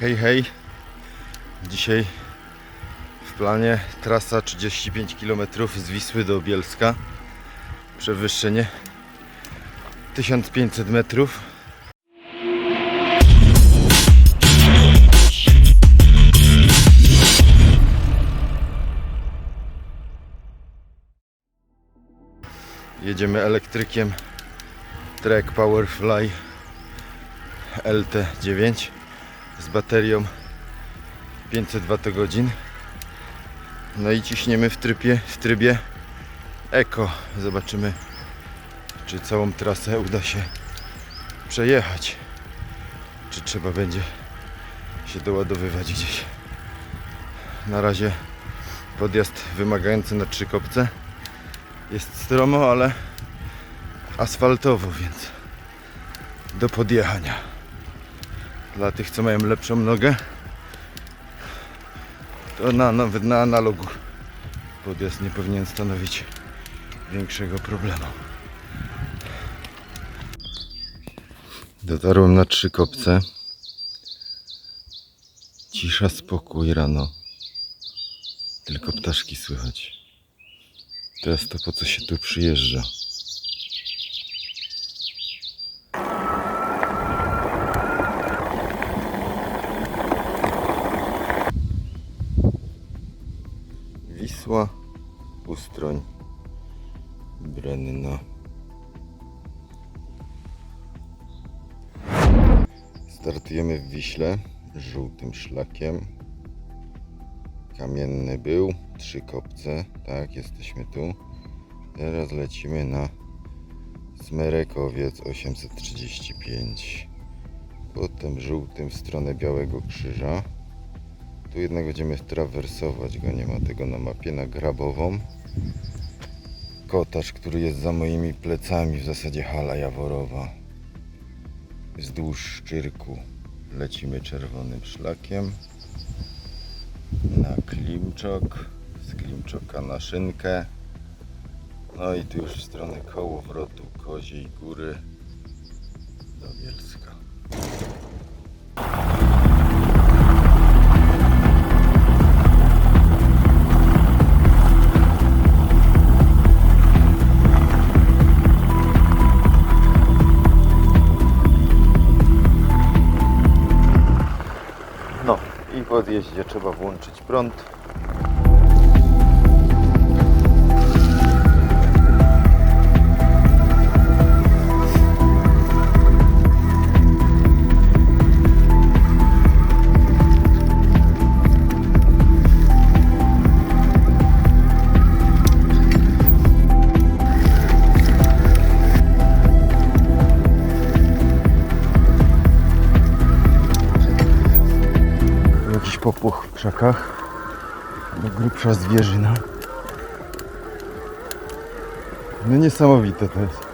Hej, hej. Dzisiaj w planie trasa 35 km z Wisły do Bielska. Przewyższenie 1500 metrów. Jedziemy elektrykiem Trek Powerfly LT9 z baterią 500 Wh. No i ciśniemy w trybie, w trybie Eco. Zobaczymy, czy całą trasę uda się przejechać. Czy trzeba będzie się doładowywać gdzieś. Na razie podjazd wymagający na trzy kopce. Jest stromo, ale asfaltowo, więc do podjechania. Dla tych, co mają lepszą nogę, to na, nawet na analogu podjazd nie powinien stanowić większego problemu. Dotarłem na trzy kopce. Cisza, spokój rano. Tylko ptaszki słychać. To jest to, po co się tu przyjeżdża. Wisła, Ustroń, Brenna. Startujemy w Wiśle żółtym szlakiem. Kamienny był, trzy kopce, tak, jesteśmy tu. Teraz lecimy na Smerekowiec 835. Potem żółtym w stronę Białego Krzyża. Tu jednak będziemy trawersować go, nie ma tego na mapie, na Grabową. Kotarz, który jest za moimi plecami, w zasadzie hala Jaworowa. Wzdłuż Szczyrku lecimy czerwonym szlakiem na Klimczok, z Klimczoka na Szynkę. No i tu już w stronę kołowrotu Koziej Góry do Bielska. Odjeździe trzeba włączyć prąd. Popłoch w krzakach. No, grubsza zwierzyna. No niesamowite to jest.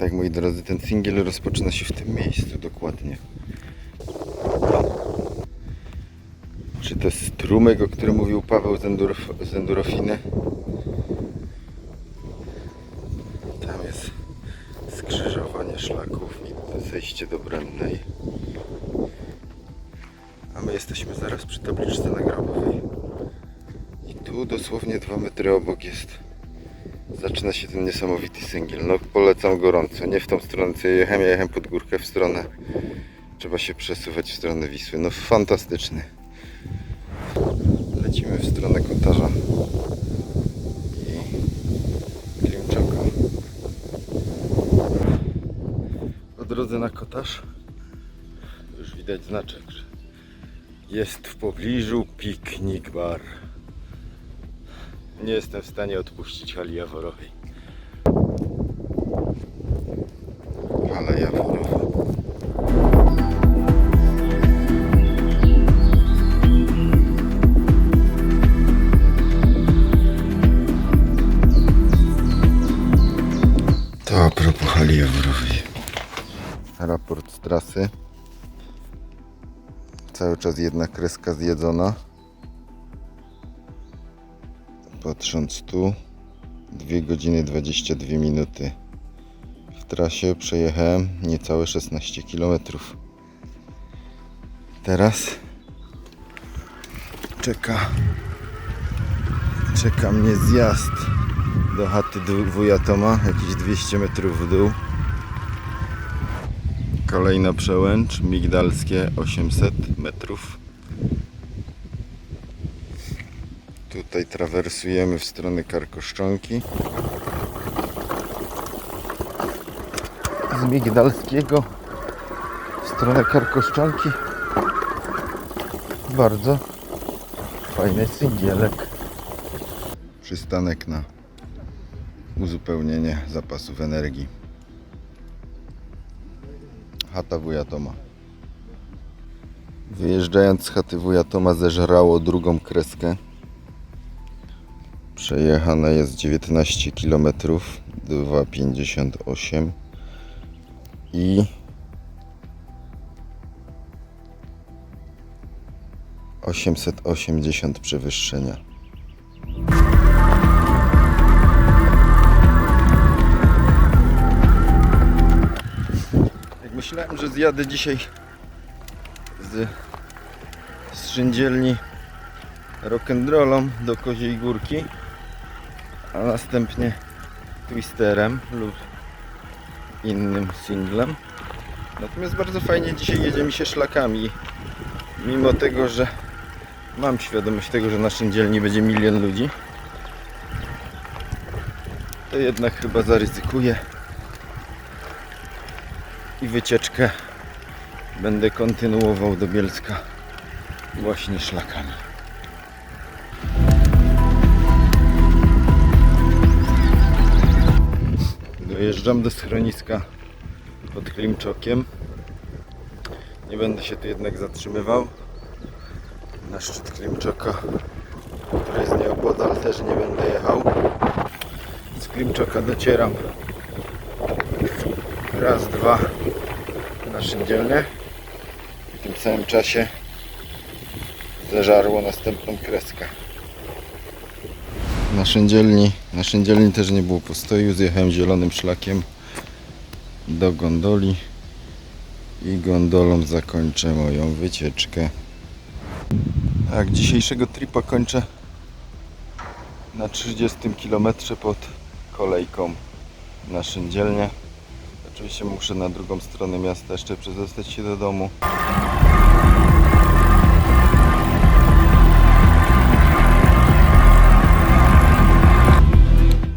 Tak moi drodzy, ten singiel rozpoczyna się w tym miejscu dokładnie. Czy to jest strumyk, o którym mówił Paweł z, Endurf- z? Zaraz przy tabliczce nagrabowej. I tu dosłownie dwa metry obok jest. Zaczyna się ten niesamowity singiel. No polecam gorąco. Nie w tą stronę co jechałem, ja jechałem pod górkę w stronę. Trzeba się przesuwać w stronę Wisły. No fantastyczny. Lecimy w stronę Kotarza. I Klimczoka. Po drodze na kotarz już widać znaczek, że jest w pobliżu piknik bar. Nie jestem w stanie odpuścić hali Jaworowej. Hala Jaworowa. To a propos hali Jaworowej. Raport z trasy. Cały czas jedna kreska zjedzona. Patrząc tu, 2 godziny 22 minuty trasie przejechałem niecałe 16 km. Teraz czeka czeka mnie zjazd do chaty wuja Toma, jakieś 200 metrów w dół. Kolejna przełęcz, migdalskie 800 metrów. Tutaj trawersujemy w stronę Karkoszczonki. Z Migdalskiego w stronę Karkoszczonki. Bardzo fajny singielek. Przystanek na uzupełnienie zapasów energii. Chata wuja Toma. Wyjeżdżając z chaty wuja Toma zeżrało drugą kreskę. Przejechane jest 19 km, 2,58 i osiemset osiemdziesiąt przewyższenia. Że zjadę dzisiaj z szyndzielni rock'n'rollą do Koziej Górki, a następnie twisterem lub innym singlem. Natomiast bardzo fajnie dzisiaj jedzie mi się szlakami. Mimo tego, że mam świadomość tego, że na szyndzielni będzie milion ludzi, to jednak chyba zaryzykuję i wycieczkę będę kontynuował do Bielska właśnie szlakami. Dojeżdżam do schroniska pod Klimczokiem. Nie będę się tu jednak zatrzymywał. Na szczyt Klimczoka, który jest nieopodal, też nie będę jechał. Z Klimczoka docieram raz, dwa na szyndzielnię. W tym samym czasie zeżarło następną kreskę. Na szyndzielni, na też nie było postoju, zjechałem zielonym szlakiem do gondoli i gondolą zakończę moją wycieczkę. Tak, dzisiejszego tripa kończę na 30 km pod kolejką na szyndzielnię. Oczywiście muszę na drugą stronę miasta jeszcze przedostać się do domu.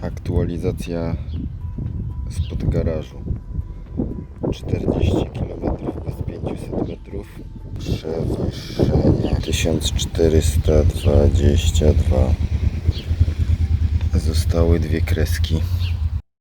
Aktualizacja spod garażu. 40 km bez 500 metrów. Przewyższenie 1422. Zostały dwie kreski.